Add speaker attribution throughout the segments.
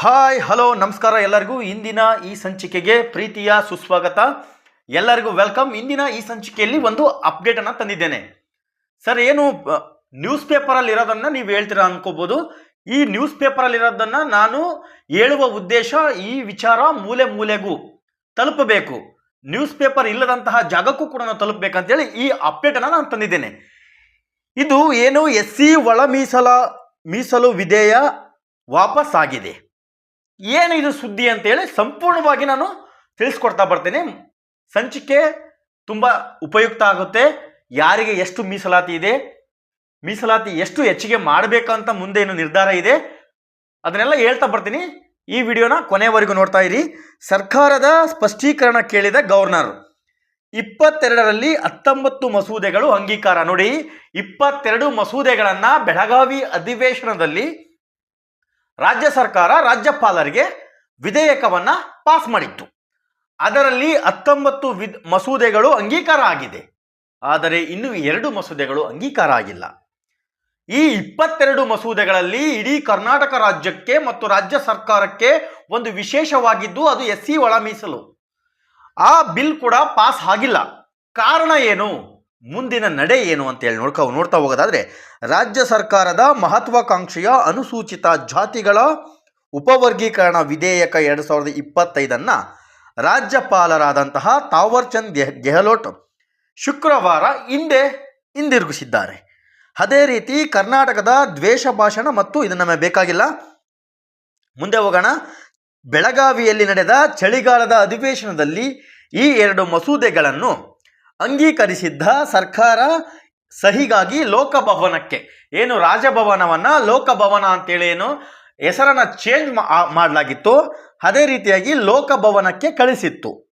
Speaker 1: Hi hello ನಮಸ್ಕಾರ ಎಲ್ಲರಿಗೂ. ಇಂದಿನ ಈ ಸಂಚಿಕೆಗೆ ಪ್ರೀತಿಯ ಸುಸ್ವಾಗತ. ಎಲ್ಲರಿಗೂ ವೆಲ್ಕಮ್ ಇಂದಿನ ಈ ಸಂಚಿಕೆಯಲ್ಲಿ ಒಂದು ಅಪ್ಡೇಟ್ ಅನ್ನ ತಂದಿದ್ದೇನೆ. ಸರ್, ಏನು ನ್ಯೂಸ್ ಪೇಪರಲ್ಲಿ ಇರೋದನ್ನ ನೀವು ಹೇಳ್ತೀರಾ ಅನ್ಕೋಬಹುದು ಈ ನ್ಯೂಸ್ ಪೇಪರಲ್ಲಿ ಇರೋದನ್ನ ನಾನು ಹೇಳುವ ಉದ್ದೇಶ ಈ ವಿಚಾರ ಮೂಲೆ ಮೂಲೆಗೂ ತಲುಪಬೇಕು. ನ್ಯೂಸ್ ಪೇಪರ್ ಇಲ್ಲದಂತಹ ಜಾಗಕ್ಕೂ ಕೂಡ ನಾವು ತಲುಪಬೇಕಂತೇಳಿ ಈ ಅಪ್ಡೇಟ್ ಅನ್ನ ನಾನು ತಂದಿದ್ದೇನೆ. ಇದು ಏನು ಎಸ್ ಸಿ ಒಳ ಮೀಸಲ, ಮೀಸಲು ವಿಧೇಯ ವಾಪಸ್ ಆಗಿದೆ ಏನು ಇದು ಸುದ್ದಿ ಅಂತೇಳಿ ಸಂಪೂರ್ಣವಾಗಿ ನಾನು ತಿಳಿಸ್ಕೊಡ್ತಾ ಬರ್ತೀನಿ. ಸಂಚಿಕೆ ತುಂಬ ಉಪಯುಕ್ತ ಆಗುತ್ತೆ. ಯಾರಿಗೆ ಎಷ್ಟು ಮೀಸಲಾತಿ ಇದೆ, ಮೀಸಲಾತಿ ಎಷ್ಟು ಹೆಚ್ಚಿಗೆ ಮಾಡಬೇಕಂತ ಮುಂದೆ ಏನು ನಿರ್ಧಾರ ಇದೆ, ಅದನ್ನೆಲ್ಲ ಹೇಳ್ತಾ ಬರ್ತೀನಿ. ಈ ವಿಡಿಯೋನ ಕೊನೆವರೆಗೂ ನೋಡ್ತಾ ಇರಿ. ಸರ್ಕಾರದ ಸ್ಪಷ್ಟೀಕರಣ ಕೇಳಿದ ಗವರ್ನರ್, ಇಪ್ಪತ್ತೆರಡರಲ್ಲಿ ಹತ್ತೊಂಬತ್ತು ಮಸೂದೆಗಳು ಅಂಗೀಕಾರ. ನೋಡಿ, ಇಪ್ಪತ್ತೆರಡು ಮಸೂದೆಗಳನ್ನು ಬೆಳಗಾವಿ ಅಧಿವೇಶನದಲ್ಲಿ ರಾಜ್ಯ ಸರ್ಕಾರ ರಾಜ್ಯಪಾಲರಿಗೆ ವಿಧೇಯಕವನ್ನು ಪಾಸ್ ಮಾಡಿತ್ತು. ಅದರಲ್ಲಿ ಹತ್ತೊಂಬತ್ತು ವಿದ್ ಮಸೂದೆಗಳು ಅಂಗೀಕಾರ ಆಗಿದೆ. ಆದರೆ ಇನ್ನು ಎರಡು ಮಸೂದೆಗಳು ಅಂಗೀಕಾರ ಆಗಿಲ್ಲ. ಈ ಇಪ್ಪತ್ತೆರಡು ಮಸೂದೆಗಳಲ್ಲಿ ಇಡೀ ಕರ್ನಾಟಕ ರಾಜ್ಯಕ್ಕೆ ಮತ್ತು ರಾಜ್ಯ ಸರ್ಕಾರಕ್ಕೆ ಒಂದು ವಿಶೇಷವಾಗಿದ್ದು ಅದು ಎಸ್ ಸಿ ಒಳ ಮೀಸಲು ಆ ಬಿಲ್ ಕೂಡ ಪಾಸ್ ಆಗಿಲ್ಲ. ಕಾರಣ ಏನು? ಮುಂದಿನ ನಡೆ ಏನು ಅಂತೇಳಿ ನೋಡ್ಕೊ ನೋಡ್ತಾ ಹೋಗೋದಾದ್ರೆ, ರಾಜ್ಯ ಸರ್ಕಾರದ ಮಹತ್ವಾಕಾಂಕ್ಷೆಯ ಅನುಸೂಚಿತ ಜಾತಿಗಳ ಉಪವರ್ಗೀಕರಣ ವಿಧೇಯಕ ಎರಡು ಸಾವಿರದ ಇಪ್ಪತ್ತೈದನ್ನು ರಾಜ್ಯಪಾಲರಾದಂತಹ ತಾವರ್ಚಂದ್ ಗೆಹ್ ಗೆಹ್ಲೋಟ್ ಶುಕ್ರವಾರ ಹಿಂದೆ ಹಿಂದಿರುಗಿಸಿದ್ದಾರೆ. ಅದೇ ರೀತಿ ಕರ್ನಾಟಕದ ದ್ವೇಷ ಭಾಷಣ ಮತ್ತು ಇದು ನಮಗೆ ಬೇಕಾಗಿಲ್ಲ. ಮುಂದೆ ಹೋಗೋಣ. ಬೆಳಗಾವಿಯಲ್ಲಿ ನಡೆದ ಚಳಿಗಾಲದ ಅಧಿವೇಶನದಲ್ಲಿ ಈ ಎರಡು ಮಸೂದೆಗಳನ್ನು ಅಂಗೀಕರಿಸಿದ್ದ ಸರ್ಕಾರ ಸಹಿಗಾಗಿ ಲೋಕಭವನಕ್ಕೆ. ಏನು ರಾಜಭವನವನ್ನು? ಲೋಕಭವನ ಅಂತೇಳಿ ಏನು? ಹೆಸರನ್ನ ಚೇಂಜ್ ಮಾಡಲಾಗಿತ್ತು. ಅದೇ ರೀತಿಯಾಗಿ ಲೋಕಭವನಕ್ಕೆ ಕಳಿಸಿತ್ತು.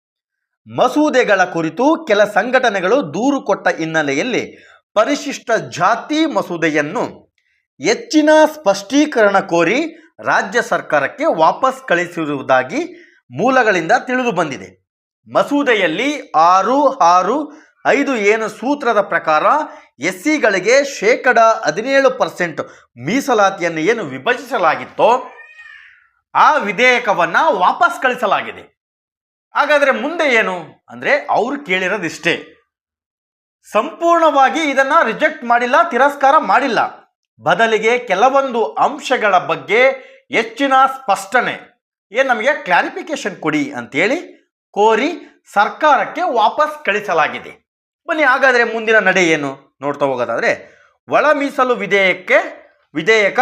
Speaker 1: ಮಸೂದೆಗಳ ಕುರಿತು ಕೆಲ ಸಂಘಟನೆಗಳು ದೂರು ಕೊಟ್ಟ ಹಿನ್ನೆಲೆಯಲ್ಲಿ ಪರಿಶಿಷ್ಟ ಜಾತಿ ಮಸೂದೆಯನ್ನು ಹೆಚ್ಚಿನ ಸ್ಪಷ್ಟೀಕರಣ ಕೋರಿ ರಾಜ್ಯ ಸರ್ಕಾರಕ್ಕೆ ವಾಪಸ್ ಕಳಿಸಿರುವುದಾಗಿ ಮೂಲಗಳಿಂದ ತಿಳಿದು ಬಂದಿದೆ. ಮಸೂದೆಯಲ್ಲಿ ಆರು ಆರು, ಐದು ಏನು ಸೂತ್ರದ ಪ್ರಕಾರ ಎಸ್ ಸಿಗಳಿಗೆ ಶೇಕಡ ಹದಿನೇಳು ಪರ್ಸೆಂಟ್ ಮೀಸಲಾತಿಯನ್ನು ಏನು ವಿಭಜಿಸಲಾಗಿತ್ತೋ ಆ ವಿಧೇಯಕವನ್ನು ವಾಪಸ್ ಕಳಿಸಲಾಗಿದೆ. ಹಾಗಾದರೆ ಮುಂದೆ ಏನು? ಅಂದರೆ ಅವರು ಕೇಳಿರೋದಿಷ್ಟೇ. ಸಂಪೂರ್ಣವಾಗಿ ಇದನ್ನು ರಿಜೆಕ್ಟ್ ಮಾಡಿಲ್ಲ, ತಿರಸ್ಕಾರ ಮಾಡಿಲ್ಲ. ಬದಲಿಗೆ ಕೆಲವೊಂದು ಅಂಶಗಳ ಬಗ್ಗೆ ಹೆಚ್ಚಿನ ಸ್ಪಷ್ಟನೆ. ಏನು ನಮಗೆ ಕ್ಲಾರಿಫಿಕೇಶನ್ ಕೊಡಿ ಅಂತೇಳಿ ಕೋರಿ ಸರ್ಕಾರಕ್ಕೆ ವಾಪಸ್ ಕಳಿಸಲಾಗಿದೆ. ಬನ್ನಿ, ಹಾಗಾದರೆ ಮುಂದಿನ ನಡೆ ಏನು? ನೋಡ್ತಾ ಹೋಗೋದಾದರೆ, ಒಳ ಮೀಸಲು ವಿಧೇಯಕ್ಕೆ ವಿಧೇಯಕ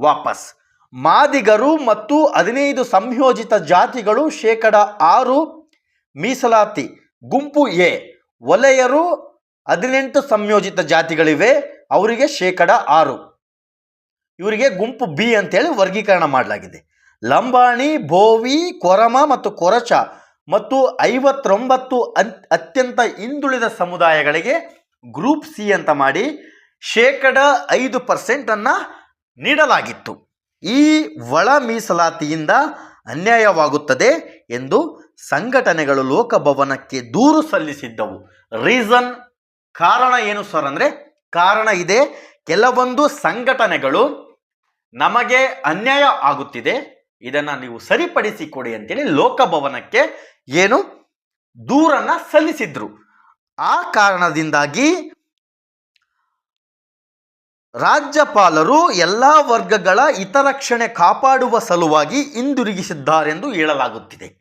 Speaker 1: ವಾಪಸ್. ಮಾದಿಗರು ಮತ್ತು ಹದಿನೈದು ಸಂಯೋಜಿತ ಜಾತಿಗಳು, ಶೇಕಡ ಆರು ಮೀಸಲಾತಿ. ಗುಂಪು ಎ, ವಲಯರು ಹದಿನೆಂಟು ಸಂಯೋಜಿತ ಜಾತಿಗಳಿವೆ, ಅವರಿಗೆ ಶೇಕಡ ಆರು. ಇವರಿಗೆ ಗುಂಪು ಬಿ ಅಂತೇಳಿ ವರ್ಗೀಕರಣ ಮಾಡಲಾಗಿದೆ. ಲಂಬಾಣಿ ಬೋವಿ ಕೊರಮ ಮತ್ತು ಕೊರಚ ಮತ್ತು ಐವತ್ತೊಂಬತ್ತು ಅತ್ಯಂತ ಹಿಂದುಳಿದ ಸಮುದಾಯಗಳಿಗೆ ಗ್ರೂಪ್ ಸಿ ಅಂತ ಮಾಡಿ ಶೇಕಡ ಐದು ಪರ್ಸೆಂಟನ್ನು ನೀಡಲಾಗಿತ್ತು. ಈ ಒಳ ಮೀಸಲಾತಿಯಿಂದ ಅನ್ಯಾಯವಾಗುತ್ತದೆ ಎಂದು ಸಂಘಟನೆಗಳು ಲೋಕಭವನಕ್ಕೆ ದೂರು ಸಲ್ಲಿಸಿದ್ದವು. ರೀಸನ್ ಕಾರಣ ಏನು ಸರ್ ಅಂದರೆ ಕಾರಣ ಇದೆ. ಕೆಲವೊಂದು ಸಂಘಟನೆಗಳು ನಮಗೆ ಅನ್ಯಾಯ ಆಗುತ್ತಿದೆ. ಇದನ್ನು ನೀವು ಸರಿಪಡಿಸಿಕೊಡಿ ಅಂತೇಳಿ ಲೋಕಭವನಕ್ಕೆ ಏನು? ದೂರನ್ನ ಸಲ್ಲಿಸಿದ್ರು. ಆ ಕಾರಣದಿಂದಾಗಿ ರಾಜ್ಯಪಾಲರು ಎಲ್ಲ ವರ್ಗಗಳ ಹಿತರಕ್ಷಣೆ ಕಾಪಾಡುವ ಸಲುವಾಗಿ ಹಿಂದಿರುಗಿಸಿದ್ದಾರೆಂದು ಹೇಳಲಾಗುತ್ತಿದೆ.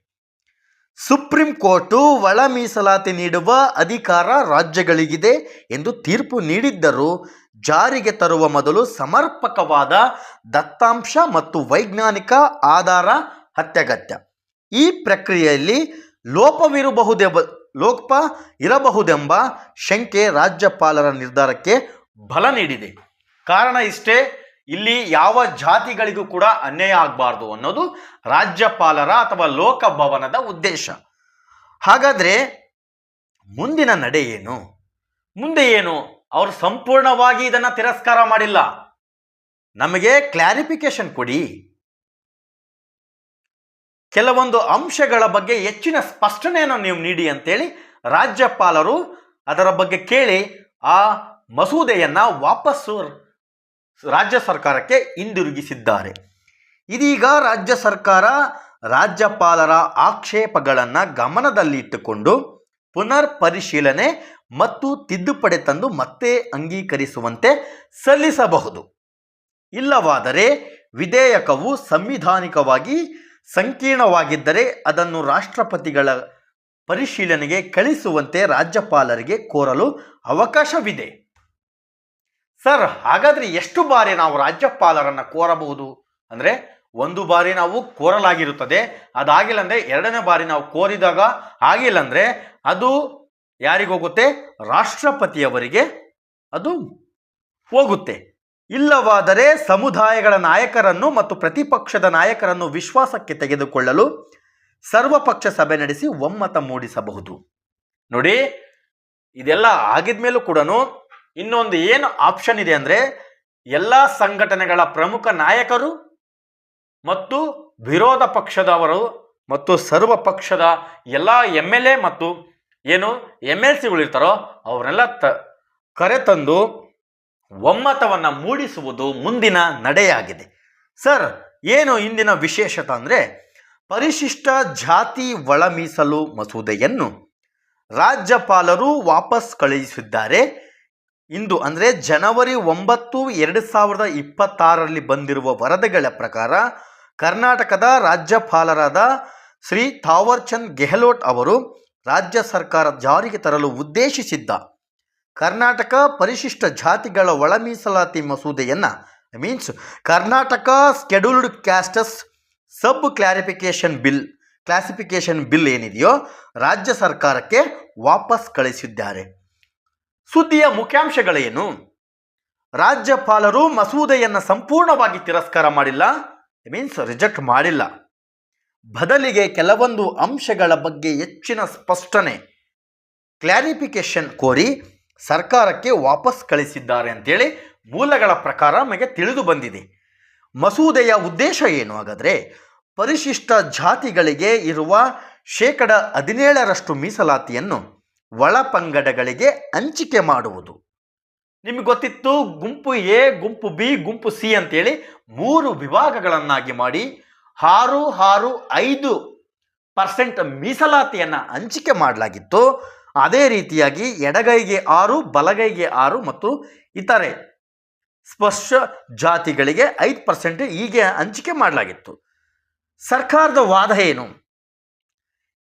Speaker 1: ಸುಪ್ರೀಂ ಕೋರ್ಟು ಒಳ ಮೀಸಲಾತಿ ನೀಡುವ ಅಧಿಕಾರ ರಾಜ್ಯಗಳಿಗಿದೆ ಎಂದು ತೀರ್ಪು ನೀಡಿದ್ದರೂ ಜಾರಿಗೆ ತರುವ ಮೊದಲು ಸಮರ್ಪಕವಾದ ದತ್ತಾಂಶ ಮತ್ತು ವೈಜ್ಞಾನಿಕ ಆಧಾರ ಅತ್ಯಗತ್ಯ. ಈ ಪ್ರಕ್ರಿಯೆಯಲ್ಲಿ ಲೋಪವಿರಬಹುದೆಂಬ, ಲೋಪ ಇರಬಹುದೆಂಬ ಶಂಕೆ ರಾಜ್ಯಪಾಲರ ನಿರ್ಧಾರಕ್ಕೆ ಬಲ ನೀಡಿದೆ. ಕಾರಣ ಇಷ್ಟೇ, ಇಲ್ಲಿ ಯಾವ ಜಾತಿಗಳಿಗೂ ಕೂಡ ಅನ್ಯಾಯ ಆಗಬಾರ್ದು ಅನ್ನೋದು ರಾಜ್ಯಪಾಲರ ಅಥವಾ ಲೋಕಭವನದ ಉದ್ದೇಶ. ಹಾಗಾದರೆ ಮುಂದಿನ ನಡೆ ಏನು? ಮುಂದೆ ಏನು? ಅವರು ಸಂಪೂರ್ಣವಾಗಿ ಇದನ್ನು ತಿರಸ್ಕಾರ ಮಾಡಿಲ್ಲ. ನಮಗೆ ಕ್ಲಾರಿಫಿಕೇಶನ್ ಕೊಡಿ. ಕೆಲವೊಂದು ಅಂಶಗಳ ಬಗ್ಗೆ ಹೆಚ್ಚಿನ ಸ್ಪಷ್ಟನೆಯನ್ನು ನೀವು ನೀಡಿ ಅಂತೇಳಿ ರಾಜ್ಯಪಾಲರು ಅದರ ಬಗ್ಗೆ ಕೇಳಿ ಆ ಮಸೂದೆಯನ್ನು ವಾಪಸ್ಸು ರಾಜ್ಯ ಸರ್ಕಾರಕ್ಕೆ ಹಿಂದಿರುಗಿಸಿದ್ದಾರೆ. ಇದೀಗ ರಾಜ್ಯ ಸರ್ಕಾರ ರಾಜ್ಯಪಾಲರ ಆಕ್ಷೇಪಗಳನ್ನು ಗಮನದಲ್ಲಿಟ್ಟುಕೊಂಡು ಪುನರ್ ಪರಿಶೀಲನೆ ಮತ್ತು ತಿದ್ದುಪಡಿ ತಂದು ಮತ್ತೆ ಅಂಗೀಕರಿಸುವಂತೆ ಸಲ್ಲಿಸಬಹುದು. ಇಲ್ಲವಾದರೆ ವಿಧೇಯಕವು ಸಂವಿಧಾನಿಕವಾಗಿ ಸಂಕೀರ್ಣವಾಗಿದ್ದರೆ ಅದನ್ನು ರಾಷ್ಟ್ರಪತಿಗಳ ಪರಿಶೀಲನೆಗೆ ಕಳಿಸುವಂತೆ ರಾಜ್ಯಪಾಲರಿಗೆ ಕೋರಲು ಅವಕಾಶವಿದೆ. ಸರ್, ಹಾಗಾದರೆ ಎಷ್ಟು ಬಾರಿ ನಾವು ರಾಜ್ಯಪಾಲರನ್ನು ಕೋರಬಹುದು? ಅಂದರೆ ಒಂದು ಬಾರಿ ನಾವು ಕೋರಲಾಗಿರುತ್ತದೆ ಅದಾಗಿಲ್ಲ ಅಂದರೆ ಎರಡನೇ ಬಾರಿ ನಾವು ಕೋರಿದಾಗ ಆಗಿಲ್ಲ ಅಂದರೆ ಅದು ಯಾರಿಗೋಗುತ್ತೆ? ರಾಷ್ಟ್ರಪತಿಯವರಿಗೆ ಅದು ಹೋಗುತ್ತೆ. ಇಲ್ಲವಾದರೆ ಸಮುದಾಯಗಳ ನಾಯಕರನ್ನು ಮತ್ತು ಪ್ರತಿಪಕ್ಷದ ನಾಯಕರನ್ನು ವಿಶ್ವಾಸಕ್ಕೆ ತೆಗೆದುಕೊಳ್ಳಲು ಸರ್ವಪಕ್ಷ ಸಭೆ ನಡೆಸಿ ಒಮ್ಮತ ಮೂಡಿಸಬಹುದು. ನೋಡಿ, ಇದೆಲ್ಲ ಆಗಿದ್ಮೇಲೂ ಕೂಡ ಇನ್ನೊಂದು ಏನು ಆಪ್ಷನ್ ಇದೆ ಅಂದರೆ ಎಲ್ಲ ಸಂಘಟನೆಗಳ ಪ್ರಮುಖ ನಾಯಕರು ಮತ್ತು ವಿರೋಧ ಪಕ್ಷದವರು ಮತ್ತು ಸರ್ವ ಪಕ್ಷದ ಎಲ್ಲ ಎಂ ಮತ್ತು ಏನು ಎಂ ಎಲ್ ಸಿಗಳಿರ್ತಾರೋ ಅವರೆಲ್ಲ ತ, ಕರೆತಂದು ಒಮ್ಮತವನ್ನು ಮೂಡಿಸುವುದು ಮುಂದಿನ ನಡೆಯಾಗಿದೆ. ಸರ್, ಏನು ಇಂದಿನ ವಿಶೇಷತೆ ಅಂದರೆ ಪರಿಶಿಷ್ಟ ಜಾತಿ ಒಳ ಮೀಸಲು ಮಸೂದೆಯನ್ನು ರಾಜ್ಯಪಾಲರು ವಾಪಸ್ ಕಳುಹಿಸಿದ್ದಾರೆ. ಇಂದು ಅಂದರೆ ಜನವರಿ ಒಂಬತ್ತು ಎರಡು ಸಾವಿರದ ಇಪ್ಪತ್ತಾರರಲ್ಲಿ ಬಂದಿರುವ ವರದಿಗಳ ಪ್ರಕಾರ ಕರ್ನಾಟಕದ ರಾಜ್ಯಪಾಲರಾದ ಶ್ರೀ ಥಾವರ್ಚಂದ್ ಗೆಹ್ಲೋಟ್ ಅವರು ರಾಜ್ಯ ಸರ್ಕಾರ ಜಾರಿಗೆ ತರಲು ಉದ್ದೇಶಿಸಿದ್ದ ಕರ್ನಾಟಕ ಪರಿಶಿಷ್ಟ ಜಾತಿಗಳ ಒಳ ಮೀಸಲಾತಿ ಮಸೂದೆಯನ್ನು means Karnataka scheduled castes sub clarification bill classification bill ಏನಿದೆಯೋ ರಾಜ್ಯ ಸರ್ಕಾರಕ್ಕೆ ವಾಪಸ್ ಕಳಿಸಿದ್ದಾರೆ. ಸುದ್ದಿಯ ಮುಖ್ಯಾಂಶಗಳೇನು? ರಾಜ್ಯಪಾಲರು ಮಸೂದೆಯನ್ನು ಸಂಪೂರ್ಣವಾಗಿ ತಿರಸ್ಕಾರ ಮಾಡಿಲ್ಲ ಮೀನ್ಸ್ ರಿಜೆಕ್ಟ್ ಮಾಡಿಲ್ಲ. ಬದಲಿಗೆ ಕೆಲವೊಂದು ಅಂಶಗಳ ಬಗ್ಗೆ ಹೆಚ್ಚಿನ ಸ್ಪಷ್ಟನೆ ಕ್ಲಾರಿಫಿಕೇಶನ್ ಕೋರಿ ಸರ್ಕಾರಕ್ಕೆ ವಾಪಸ್ ಕಳಿಸಿದ್ದಾರೆ ಅಂತೇಳಿ ಮೂಲಗಳ ಪ್ರಕಾರ ನಮಗೆ ತಿಳಿದು ಬಂದಿದೆ. ಮಸೂದೆಯ ಉದ್ದೇಶ ಏನು ಹಾಗಾದರೆ ಪರಿಶಿಷ್ಟ ಜಾತಿಗಳಿಗೆ ಇರುವ ಶೇಕಡ ಹದಿನೇಳರಷ್ಟು ಮೀಸಲಾತಿಯನ್ನು ಒಳಪಂಗಡಗಳಿಗೆ ಹಂಚಿಕೆ ಮಾಡುವುದು. ನಿಮಗೆ ಗೊತ್ತಿತ್ತು ಗುಂಪು ಎ, ಗುಂಪು ಬಿ, ಗುಂಪು ಸಿ ಅಂತೇಳಿ ಮೂರು ವಿಭಾಗಗಳನ್ನಾಗಿ ಮಾಡಿ ಆರು ಆರು, ಐದು ಪರ್ಸೆಂಟ್ ಮೀಸಲಾತಿಯನ್ನು ಹಂಚಿಕೆ ಮಾಡಲಾಗಿತ್ತು. ಅದೇ ರೀತಿಯಾಗಿ ಎಡಗೈಗೆ ಆರು, ಬಲಗೈಗೆ ಆರು ಮತ್ತು ಇತರೆ ಸ್ಪರ್ಶ ಜಾತಿಗಳಿಗೆ ಐದು ಪರ್ಸೆಂಟ್ ಹೀಗೆ ಹಂಚಿಕೆ ಮಾಡಲಾಗಿತ್ತು. ಸರ್ಕಾರದ ವಾದ ಏನು?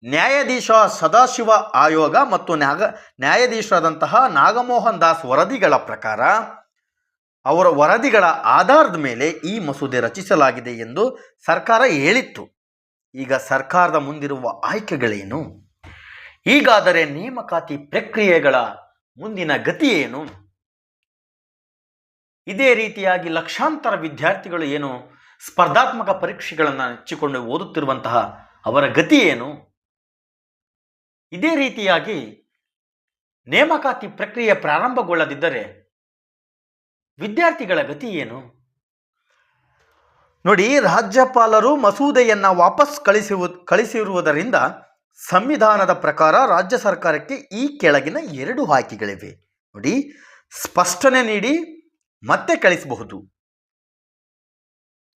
Speaker 1: ನ್ಯಾಯಾಧೀಶ ಸದಾಶಿವ ಆಯೋಗ ಮತ್ತು ನ್ಯಾಗ ನ್ಯಾಯಾಧೀಶರಾದಂತಹ ನಾಗಮೋಹನ್ ದಾಸ್ ವರದಿಗಳ ಪ್ರಕಾರ ಅವರ ವರದಿಗಳ ಆಧಾರದ ಮೇಲೆ ಈ ಮಸೂದೆ ರಚಿಸಲಾಗಿದೆ ಎಂದು ಸರ್ಕಾರ ಹೇಳಿತ್ತು. ಈಗ ಸರ್ಕಾರದ ಮುಂದಿರುವ ಆಯ್ಕೆಗಳೇನು? ಹೀಗಾದರೆ ನೇಮಕಾತಿ ಪ್ರಕ್ರಿಯೆಗಳ ಮುಂದಿನ ಗತಿ ಏನು? ಇದೇ ರೀತಿಯಾಗಿ ಲಕ್ಷಾಂತರ ವಿದ್ಯಾರ್ಥಿಗಳು ಏನು ಸ್ಪರ್ಧಾತ್ಮಕ ಪರೀಕ್ಷೆಗಳನ್ನು ಹಚ್ಚಿಕೊಂಡು ಓದುತ್ತಿರುವಂತಹ ಅವರ ಗತಿ ಏನು? ಇದೇ ರೀತಿಯಾಗಿ ನೇಮಕಾತಿ ಪ್ರಕ್ರಿಯೆ ಪ್ರಾರಂಭಗೊಳ್ಳದಿದ್ದರೆ ವಿದ್ಯಾರ್ಥಿಗಳ ಗತಿ ಏನು? ನೋಡಿ, ರಾಜ್ಯಪಾಲರು ಮಸೂದೆಯನ್ನು ವಾಪಸ್ ಕಳಿಸುವ, ಕಳಿಸಿರುವುದರಿಂದ ಸಂವಿಧಾನದ ಪ್ರಕಾರ ರಾಜ್ಯ ಸರ್ಕಾರಕ್ಕೆ ಈ ಕೆಳಗಿನ ಎರಡು ಆಯ್ಕೆಗಳಿವೆ. ನೋಡಿ, ಸ್ಪಷ್ಟನೆ ನೀಡಿ, ಮತ್ತೆ ಕಳಿಸಬಹುದು.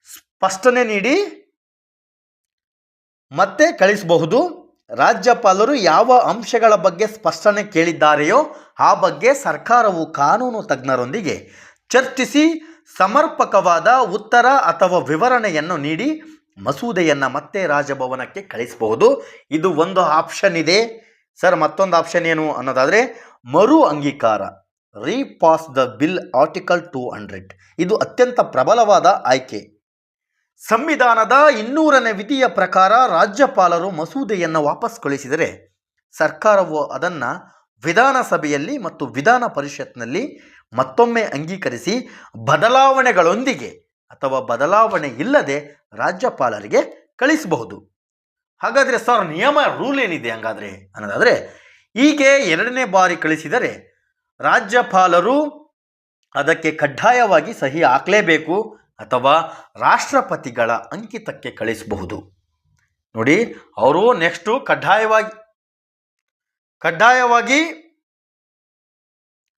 Speaker 1: ಸ್ಪಷ್ಟನೆ ನೀಡಿ, ಮತ್ತೆ ಕಳಿಸಬಹುದು. ರಾಜ್ಯಪಾಲರು ಯಾವ ಅಂಶಗಳ ಬಗ್ಗೆ ಸ್ಪಷ್ಟನೆ ಕೇಳಿದ್ದಾರೆಯೋ ಆ ಬಗ್ಗೆ ಸರ್ಕಾರವು ಕಾನೂನು ತಜ್ಞರೊಂದಿಗೆ ಚರ್ಚಿಸಿ ಸಮರ್ಪಕವಾದ ಉತ್ತರ ಅಥವಾ ವಿವರಣೆಯನ್ನು ನೀಡಿ ಮಸೂದೆಯನ್ನು ಮತ್ತೆ ರಾಜಭವನಕ್ಕೆ ಕಳಿಸಬಹುದು. ಇದು ಒಂದು ಆಪ್ಷನ್ ಇದೆ. ಸರ್ ಮತ್ತೊಂದು ಆಪ್ಷನ್ ಏನು ಅನ್ನೋದಾದರೆ, ಮರು ಅಂಗೀಕಾರ. Repass the bill article two hundred ಇದು ಅತ್ಯಂತ ಪ್ರಬಲವಾದ ಆಯ್ಕೆ. ಸಂವಿಧಾನದ ಇನ್ನೂರನೇ ವಿಧಿಯ ಪ್ರಕಾರ ರಾಜ್ಯಪಾಲರು ಮಸೂದೆಯನ್ನು ವಾಪಸ್ ಕಳಿಸಿದರೆ ಸರ್ಕಾರವು ಅದನ್ನು ವಿಧಾನಸಭೆಯಲ್ಲಿ ಮತ್ತು ವಿಧಾನ ಪರಿಷತ್ನಲ್ಲಿ ಮತ್ತೊಮ್ಮೆ ಅಂಗೀಕರಿಸಿ ಬದಲಾವಣೆಗಳೊಂದಿಗೆ ಅಥವಾ ಬದಲಾವಣೆ ಇಲ್ಲದೆ ರಾಜ್ಯಪಾಲರಿಗೆ ಕಳಿಸಬಹುದು. ಹಾಗಾದರೆ ಸರ್, ನಿಯಮ, ರೂಲ್ ಏನಿದೆ ಹಾಗಾದರೆ? ಅನ್ನೋದಾದರೆ, ಹೀಗೆ ಎರಡನೇ ಬಾರಿ ಕಳಿಸಿದರೆ ರಾಜ್ಯಪಾಲರು ಅದಕ್ಕೆ ಕಡ್ಡಾಯವಾಗಿ ಸಹಿ ಹಾಕಲೇಬೇಕು ಅಥವಾ ರಾಷ್ಟ್ರಪತಿಗಳ ಅಂಕಿತಕ್ಕೆ ಕಳಿಸಬಹುದು. ನೋಡಿ, ಅವರು ನೆಕ್ಸ್ಟು ಕಡ್ಡಾಯವಾಗಿ ಕಡ್ಡಾಯವಾಗಿ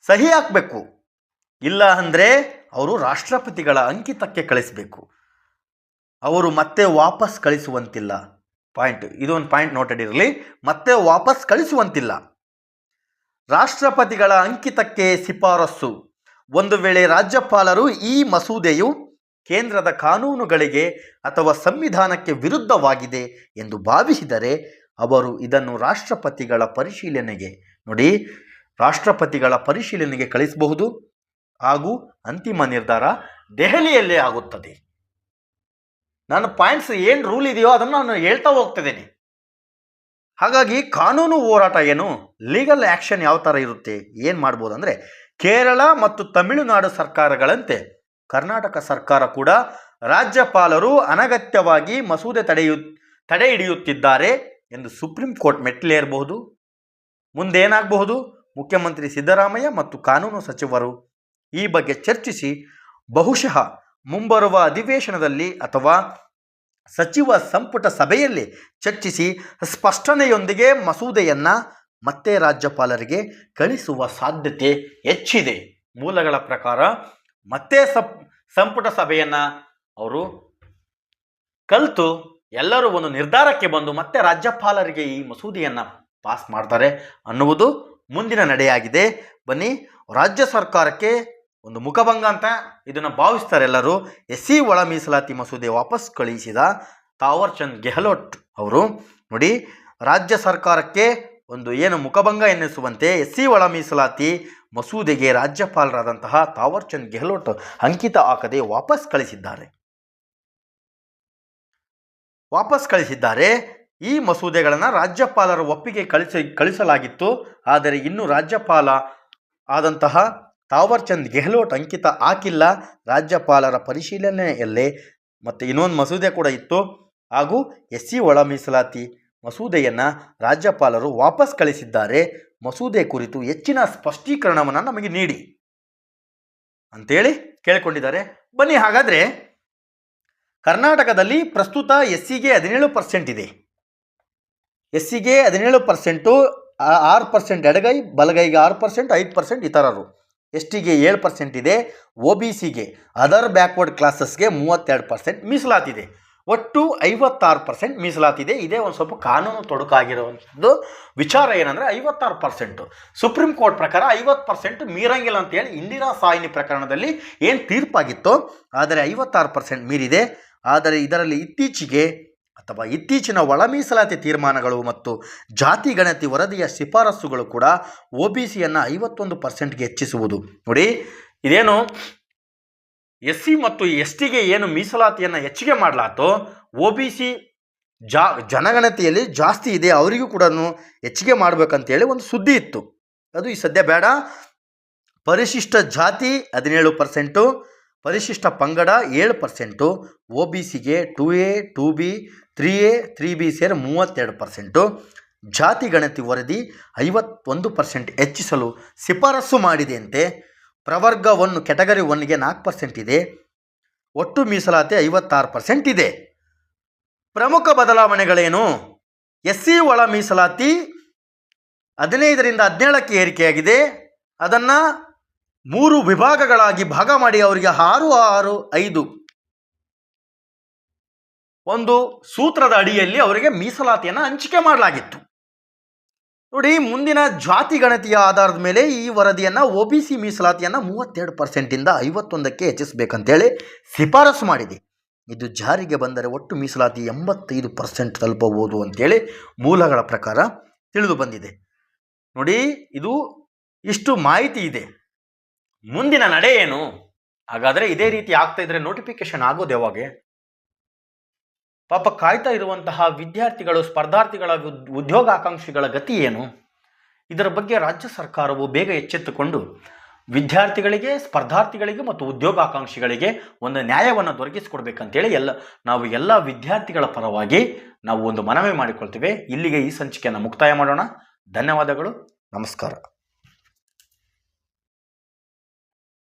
Speaker 1: ಸಹಿ ಹಾಕಬೇಕು. ಇಲ್ಲ ಅಂದರೆ ಅವರು ರಾಷ್ಟ್ರಪತಿಗಳ ಅಂಕಿತಕ್ಕೆ ಕಳಿಸಬೇಕು. ಅವರು ಮತ್ತೆ ವಾಪಸ್ ಕಳಿಸುವಂತಿಲ್ಲ. ಪಾಯಿಂಟ್ ಇದೊಂದು ಪಾಯಿಂಟ್ ನೋಟೆಡ್ ಇರಲಿ. ಮತ್ತೆ ವಾಪಸ್ ಕಳಿಸುವಂತಿಲ್ಲ. ರಾಷ್ಟ್ರಪತಿಗಳ ಅಂಕಿತಕ್ಕೆ ಶಿಫಾರಸ್ಸು. ಒಂದು ವೇಳೆ ರಾಜ್ಯಪಾಲರು ಈ ಮಸೂದೆಯು ಕೇಂದ್ರದ ಕಾನೂನುಗಳಿಗೆ ಅಥವಾ ಸಂವಿಧಾನಕ್ಕೆ ವಿರುದ್ಧವಾಗಿದೆ ಎಂದು ಭಾವಿಸಿದರೆ ಅವರು ಇದನ್ನು ರಾಷ್ಟ್ರಪತಿಗಳ ಪರಿಶೀಲನೆಗೆ ನೋಡಿ, ರಾಷ್ಟ್ರಪತಿಗಳ ಪರಿಶೀಲನೆಗೆ ಕಳಿಸಬಹುದು. ಹಾಗೂ ಅಂತಿಮ ನಿರ್ಧಾರ ದೆಹಲಿಯಲ್ಲೇ ಆಗುತ್ತದೆ. ನಾನು ಪಾಯಿಂಟ್ಸ್ ಏನು ರೂಲ್ ಇದೆಯೋ ಅದನ್ನು ನಾನು ಹೇಳ್ತಾ ಹೋಗ್ತಿದ್ದೇನೆ. ಹಾಗಾಗಿ ಕಾನೂನು ಹೋರಾಟ ಏನು ಲೀಗಲ್ ಆ್ಯಕ್ಷನ್ ಯಾವ ಥರ ಇರುತ್ತೆ, ಏನು ಮಾಡ್ಬೋದು ಅಂದರೆ ಕೇರಳ ಮತ್ತು ತಮಿಳುನಾಡು ಸರ್ಕಾರಗಳಂತೆ ಕರ್ನಾಟಕ ಸರ್ಕಾರ ಕೂಡ ರಾಜ್ಯಪಾಲರು ಅನಗತ್ಯವಾಗಿ ಮಸೂದೆ ತಡೆಯು, ತಡೆ ಹಿಡಿಯುತ್ತಿದ್ದಾರೆ ಎಂದು ಸುಪ್ರೀಂ ಕೋರ್ಟ್ ಮೆಟ್ಟಿಲೇರಬಹುದು. ಮುಂದೇನಾಗಬಹುದು? ಮುಖ್ಯಮಂತ್ರಿ ಸಿದ್ದರಾಮಯ್ಯ ಮತ್ತು ಕಾನೂನು ಸಚಿವರು ಈ ಬಗ್ಗೆ ಚರ್ಚಿಸಿ ಬಹುಶಃ ಮುಂಬರುವ ಅಧಿವೇಶನದಲ್ಲಿ ಅಥವಾ ಸಚಿವ ಸಂಪುಟ ಸಭೆಯಲ್ಲಿ ಚರ್ಚಿಸಿ ಸ್ಪಷ್ಟನೆಯೊಂದಿಗೆ ಮಸೂದೆಯನ್ನು ಮತ್ತೆ ರಾಜ್ಯಪಾಲರಿಗೆ ಕಳಿಸುವ ಸಾಧ್ಯತೆ ಹೆಚ್ಚಿದೆ. ಮೂಲಗಳ ಪ್ರಕಾರ ಮತ್ತೆ ಸಪ್, ಸಂಪುಟ ಸಭೆಯನ್ನು ಅವರು ಕಲಿತು ಎಲ್ಲರೂ ಒಂದು ನಿರ್ಧಾರಕ್ಕೆ ಬಂದು ಮತ್ತೆ ರಾಜ್ಯಪಾಲರಿಗೆ ಈ ಮಸೂದೆಯನ್ನು ಪಾಸ್ ಮಾಡ್ತಾರೆ ಅನ್ನುವುದು ಮುಂದಿನ ನಡೆಯಾಗಿದೆ. ಬನ್ನಿ, ರಾಜ್ಯ ಸರ್ಕಾರಕ್ಕೆ ಒಂದು ಮುಖಭಂಗ ಅಂತ ಇದನ್ನು ಭಾವಿಸ್ತಾರೆ ಎಲ್ಲರೂ. ಎಸ್ ಸಿ ಒಳ ಮೀಸಲಾತಿ ಮಸೂದೆ ವಾಪಸ್ ಕಳುಹಿಸಿದ ತಾವರ್ ಚಂದ್ ಗೆಹ್ಲೋಟ್ ಅವರು. ನೋಡಿ, ರಾಜ್ಯ ಸರ್ಕಾರಕ್ಕೆ ಒಂದು ಏನು ಮುಖಭಂಗ ಎನ್ನಿಸುವಂತೆ ಎಸ್ ಸಿ ಒಳ ಮೀಸಲಾತಿ ಮಸೂದೆಗೆ ರಾಜ್ಯಪಾಲರಾದಂತಹ ತಾವರ್ ಚಂದ್ ಗೆಹ್ಲೋಟ್ ಅಂಕಿತ ಹಾಕದೆ ವಾಪಸ್ ಕಳಿಸಿದ್ದಾರೆ. ವಾಪಸ್ ಕಳಿಸಿದ್ದಾರೆ. ಈ ಮಸೂದೆಗಳನ್ನು ರಾಜ್ಯಪಾಲರ ಒಪ್ಪಿಗೆ ಕಳಿಸಿ, ಕಳಿಸಲಾಗಿತ್ತು. ಆದರೆ ಇನ್ನು ರಾಜ್ಯಪಾಲ ಆದಂತಹ ತಾವರ್ಚಂದ್ ಗೆಹ್ಲೋಟ್ ಅಂಕಿತ ಹಾಕಿಲ್ಲ. ರಾಜ್ಯಪಾಲರ ಪರಿಶೀಲನೆಯಲ್ಲೇ ಮತ್ತು ಇನ್ನೊಂದು ಮಸೂದೆ ಕೂಡ ಇತ್ತು. ಹಾಗೂ ಎಸ್ ಸಿ ಒಳ ಮೀಸಲಾತಿ ಮಸೂದೆಯನ್ನು ರಾಜ್ಯಪಾಲರು ವಾಪಸ್ ಕಳಿಸಿದ್ದಾರೆ. ಮಸೂದೆ ಕುರಿತು ಹೆಚ್ಚಿನ ಸ್ಪಷ್ಟೀಕರಣವನ್ನು ನಮಗೆ ನೀಡಿ. ಅಂತೇಳಿ ಕೇಳಿಕೊಂಡಿದ್ದಾರೆ. ಬನ್ನಿ ಹಾಗಾದರೆ ಕರ್ನಾಟಕದಲ್ಲಿ ಪ್ರಸ್ತುತ ಎಸ್ ಸಿಗೆ ಹದಿನೇಳು ಪರ್ಸೆಂಟ್ ಇದೆ. ಎಸ್ ಸಿಗೆ ಹದಿನೇಳು ಪರ್ಸೆಂಟು ಆರು ಪರ್ಸೆಂಟ್ ಎಡಗೈ, ಬಲಗೈಗೆ ಆರು ಪರ್ಸೆಂಟ್, ಐದು ಪರ್ಸೆಂಟ್ ಇತರರು. ಎಸ್ ಟಿಗೆ ಏಳು ಪರ್ಸೆಂಟ್ ಇದೆ? ಒ ಬಿ ಸಿಗೆ. ಅದರ್ ಬ್ಯಾಕ್ವರ್ಡ್ ಕ್ಲಾಸಸ್ಗೆ ಮೂವತ್ತೆರಡು ಪರ್ಸೆಂಟ್ ಮೀಸಲಾತಿದೆ. ಒಟ್ಟು ಐವತ್ತಾರು ಪರ್ಸೆಂಟ್ ಮೀಸಲಾತಿದೆ. ಇದೇ ಒಂದು ಸ್ವಲ್ಪ ಕಾನೂನು ತೊಡಕಾಗಿರುವಂಥದ್ದು ವಿಚಾರ ಏನಂದರೆ ಐವತ್ತಾರು ಪರ್ಸೆಂಟು ಸುಪ್ರೀಂ ಕೋರ್ಟ್ ಪ್ರಕಾರ ಐವತ್ತು ಪರ್ಸೆಂಟ್ ಮೀರಂಗಿಲ್ಲ ಅಂತೇಳಿ ಇಂದಿರಾ ಸಾಯಿನಿ ಪ್ರಕರಣದಲ್ಲಿ ಏನು ತೀರ್ಪಾಗಿತ್ತು, ಆದರೆ ಐವತ್ತಾರು ಪರ್ಸೆಂಟ್ ಮೀರಿದೆ. ಆದರೆ ಇದರಲ್ಲಿ ಇತ್ತೀಚೆಗೆ ಅಥವಾ ಇತ್ತೀಚಿನ ಒಳ ಮೀಸಲಾತಿ ತೀರ್ಮಾನಗಳು ಮತ್ತು ಜಾತಿ ಗಣತಿ ವರದಿಯ ಶಿಫಾರಸುಗಳು ಕೂಡ ಒ ಬಿ ಸಿಯನ್ನು ಐವತ್ತೊಂದು ಪರ್ಸೆಂಟ್ಗೆ ಹೆಚ್ಚಿಸುವುದು. ನೋಡಿ, ಇದೇನು ಎಸ್ ಸಿ ಮತ್ತು ಎಸ್ ಟಿಗೆ ಏನು ಮೀಸಲಾತಿಯನ್ನು ಹೆಚ್ಚಿಗೆ ಮಾಡಲಾತೋ, ಒ ಬಿ ಸಿ ಜಾ, ಜನಗಣತಿಯಲ್ಲಿ ಜಾಸ್ತಿ ಇದೆ, ಅವರಿಗೂ ಕೂಡ ಹೆಚ್ಚಿಗೆ ಮಾಡಬೇಕಂತೇಳಿ ಒಂದು ಸುದ್ದಿ ಇತ್ತು. ಅದು ಈ ಸದ್ಯ ಬೇಡ. ಪರಿಶಿಷ್ಟ ಜಾತಿ ಹದಿನೇಳು ಪರ್ಸೆಂಟು ಪರಿಶಿಷ್ಟ ಪಂಗಡ ಏಳು ಪರ್ಸೆಂಟು, ಒ ಬಿ ಸಿಗೆ two A, two B, three A, three B ಸೇರಿ ಮೂವತ್ತೆರಡು ಪರ್ಸೆಂಟು. ಜಾತಿ ಗಣತಿ ವರದಿ ಐವತ್ತೊಂದು ಪರ್ಸೆಂಟ್ ಹೆಚ್ಚಿಸಲು ಶಿಫಾರಸು ಮಾಡಿದೆಯಂತೆ. ಪ್ರವರ್ಗ ಒನ್ ಕೆಟಗರಿ ಒನ್ಗೆ ನಾಲ್ಕು ಪರ್ಸೆಂಟ್ ಇದೆ. ಒಟ್ಟು ಮೀಸಲಾತಿ ಐವತ್ತಾರು ಪರ್ಸೆಂಟ್ ಇದೆ. ಪ್ರಮುಖ ಬದಲಾವಣೆಗಳೇನು? ಎಸ್ ಸಿ ಒಳ ಮೀಸಲಾತಿ ಹದಿನೈದರಿಂದ ಹದಿನೇಳಕ್ಕೆ ಏರಿಕೆಯಾಗಿದೆ. ಅದನ್ನು ಮೂರು ವಿಭಾಗಗಳಾಗಿ ಭಾಗ ಮಾಡಿ ಅವರಿಗೆ ಆರು ಆರು, ಐದು. ಒಂದು ಸೂತ್ರದ ಅಡಿಯಲ್ಲಿ ಅವರಿಗೆ ಮೀಸಲಾತಿಯನ್ನು ಹಂಚಿಕೆ ಮಾಡಲಾಗಿತ್ತು. ನೋಡಿ, ಮುಂದಿನ ಜಾತಿ ಗಣತಿಯ ಆಧಾರದ ಮೇಲೆ ಈ ವರದಿಯನ್ನು ಒ ಬಿ ಸಿ ಮೀಸಲಾತಿಯನ್ನು ಮೂವತ್ತೆರಡು ಪರ್ಸೆಂಟಿಂದ ಐವತ್ತೊಂದಕ್ಕೆ ಹೆಚ್ಚಿಸಬೇಕಂತೇಳಿ ಶಿಫಾರಸು ಮಾಡಿದೆ. ಇದು ಜಾರಿಗೆ ಬಂದರೆ ಒಟ್ಟು ಮೀಸಲಾತಿ ಎಂಬತ್ತೈದು ಪರ್ಸೆಂಟ್ ತಲುಪಬಹುದು ಅಂತೇಳಿ ಮೂಲಗಳ ಪ್ರಕಾರ ತಿಳಿದು ಬಂದಿದೆ. ನೋಡಿ, ಇದು ಇಷ್ಟು ಮಾಹಿತಿ ಇದೆ. ಮುಂದಿನ ನಡೆ ಏನು? ಹಾಗಾದರೆ ಇದೇ ರೀತಿ ಆಗ್ತಾ ಇದ್ರೆ ನೋಟಿಫಿಕೇಶನ್ ಆಗೋದು ಯಾವಾಗ? ಪಾಪ ಕಾಯ್ತಾ ಇರುವಂತಹ ವಿದ್ಯಾರ್ಥಿಗಳು, ಸ್ಪರ್ಧಾರ್ಥಿಗಳ ಉದ್- ಉದ್ಯೋಗಾಕಾಂಕ್ಷಿಗಳ ಗತಿ ಏನು? ಇದರ ಬಗ್ಗೆ ರಾಜ್ಯ ಸರ್ಕಾರವು ಬೇಗ ಎಚ್ಚೆತ್ತುಕೊಂಡು ವಿದ್ಯಾರ್ಥಿಗಳಿಗೆ, ಸ್ಪರ್ಧಾರ್ಥಿಗಳಿಗೆ ಮತ್ತು ಉದ್ಯೋಗಾಕಾಂಕ್ಷಿಗಳಿಗೆ ಒಂದು ನ್ಯಾಯವನ್ನು ದೊರಕಿಸಿಕೊಡ್ಬೇಕಂತೇಳಿ ಎಲ್ಲ, ನಾವು ಎಲ್ಲ ವಿದ್ಯಾರ್ಥಿಗಳ ಪರವಾಗಿ ನಾವು ಒಂದು ಮನವಿ ಮಾಡಿಕೊಳ್ತೇವೆ. ಇಲ್ಲಿಗೆ ಈ ಸಂಚಿಕೆಯನ್ನು ಮುಕ್ತಾಯ ಮಾಡೋಣ. ಧನ್ಯವಾದಗಳು. ನಮಸ್ಕಾರ.